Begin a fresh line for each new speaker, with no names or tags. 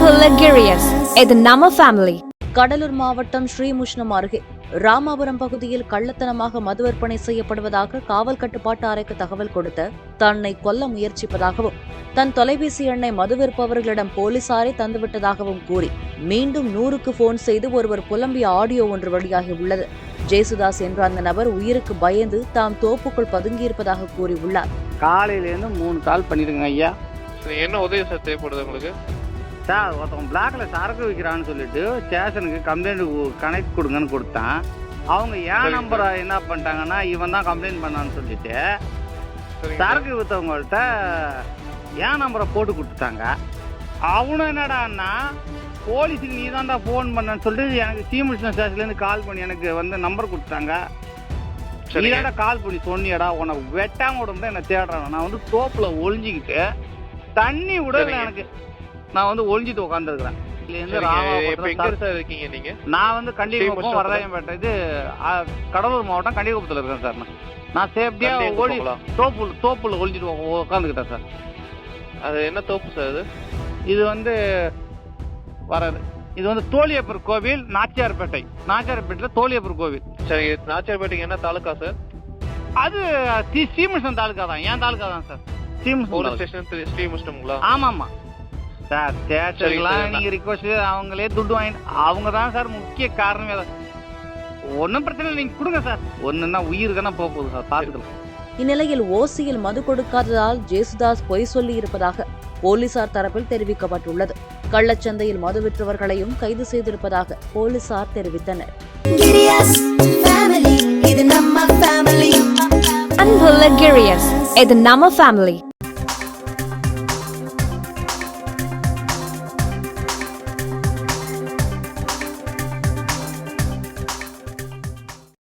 Hilarious. இது நம்ம family
Cuddalore மாவட்டம் ஸ்ரீமுஷ்ணம் அருகே ராமாபுரம் பகுதியில் கள்ளத்தனமாக மது விற்பனை செய்யப்படுவதாக காவல் கட்டுப்பாட்டு அறைக்கு தகவல் கொடுத்த தன்னை கொல்ல முயற்சிப்பதாகவும் தன் தொலைபேசி எண்ணை மது விற்பவர்களிடம் போலீசாரே தந்துவிட்டதாகவும் கூறி மீண்டும் நூறுக்கு போன் செய்து ஒருவர் புலம்பிய ஆடியோ ஒன்று வெளியாகி உள்ளது. ஜேசுதாஸ் என்ற அந்த நபர் உயிருக்கு பயந்து தாம் தோப்புக்குள் பதுங்கியிருப்பதாக கூறியுள்ளார்.
காலையிலேருந்து மூணு கால் பண்ணிருங்க ஐயா.
என்ன உதவி சார் தேவைப்படுது உங்களுக்கு?
சார் ஒருத்தவங்க பிளாக்ல சரக்கு விற்கிறான்னு சொல்லிட்டு ஸ்டேஷனுக்கு கம்ப்ளைண்ட் கனெக்ட் கொடுங்கன்னு கொடுத்தேன். அவங்க ஏன். நம்பரை என்ன பண்ணிட்டாங்கன்னா இவன் தான் கம்ப்ளைண்ட் பண்ணான்னு சொல்லிட்டு சரக்கு விற்றவங்கள்ட்ட ஏன் நம்பரை போட்டு கொடுத்துட்டாங்க? அவனும் என்னடான்னா போலீஸுக்கு நீ தான்டா ஃபோன் பண்ணன்னு சொல்லிட்டு எனக்கு சீமுஷ்ண ஸ்டேஷன்லேருந்து கால் பண்ணி எனக்கு வந்து நம்பர் கொடுத்தாங்க நீ
சரிங்க.
தான்டா கால் பண்ணி சொன்னியடா உனக்கு வெட்டாம விட என்ன தேடுறேன் நான் வந்து தோப்புல ஒளிஞ்சிக்கிட்டு தண்ணி
சரிங்க.
எனக்கு நான் வந்து ஒளிஞ்சிட்டு உட்காந்துருக்கிறேன் நான் வந்து
ஸ்ரீமுஷ்ணத்துல?
வரதாயம்பேட்டை இது கடலூர் மாவட்டம் கண்டிகுப்பத்தில் இருக்கேன் சார் நான். நான்
கண்டிப்பா
ஓடி. தோப்புல தோப்புல ஒளிஞ்சிட்டு உட்காந்துக்கிட்டேன் சார்.
அது என்ன தோப்பு சார் அது?
இது வந்து வராது. இது வந்து தோழியப்பர் கோவில் நாச்சியார்பேட்டை. நாச்சியார்பேட்டையில் தோழியப்பர் கோவில்.
சரி நாச்சியார்பேட்டைக்கு என்ன தாலுக்கா சார்?
அது சி சீமுஷ்ணம் தாலுக்கா தான். ஏன் தாலுக்கா தான் சார். தாலுக்கா.
ஸ்டேஷன் ஸ்ரீமுஷ்ணமுங்களா
ஆமாம்மா. சார்
சரிங்க.
நீங்கள் ரிக்வஸ்ட் அவங்களே துட்டு வாங்கி அவங்க தான் சார் முக்கிய காரணமே ஒன்றும் பிரச்சனை இல்லை நீங்கள் கொடுங்க சார். ஒன்றுன்னா உயிருக்குன்னா போக போகுது சார் பார்த்துக்கலாம்.
இந்நிலையில் ஓசியில் மது கொடுக்காததால் ஜேசுதாஸ் பொய் சொல்லி இருப்பதாக போலீசார் தரப்பில் தெரிவிக்கப்பட்டுள்ளது. கள்ளச்சந்தையில் மது விற்றவர்களையும் கைது செய்திருப்பதாக போலீசார் தெரிவித்தனர்.
இது நம்ம ஃபேமிலி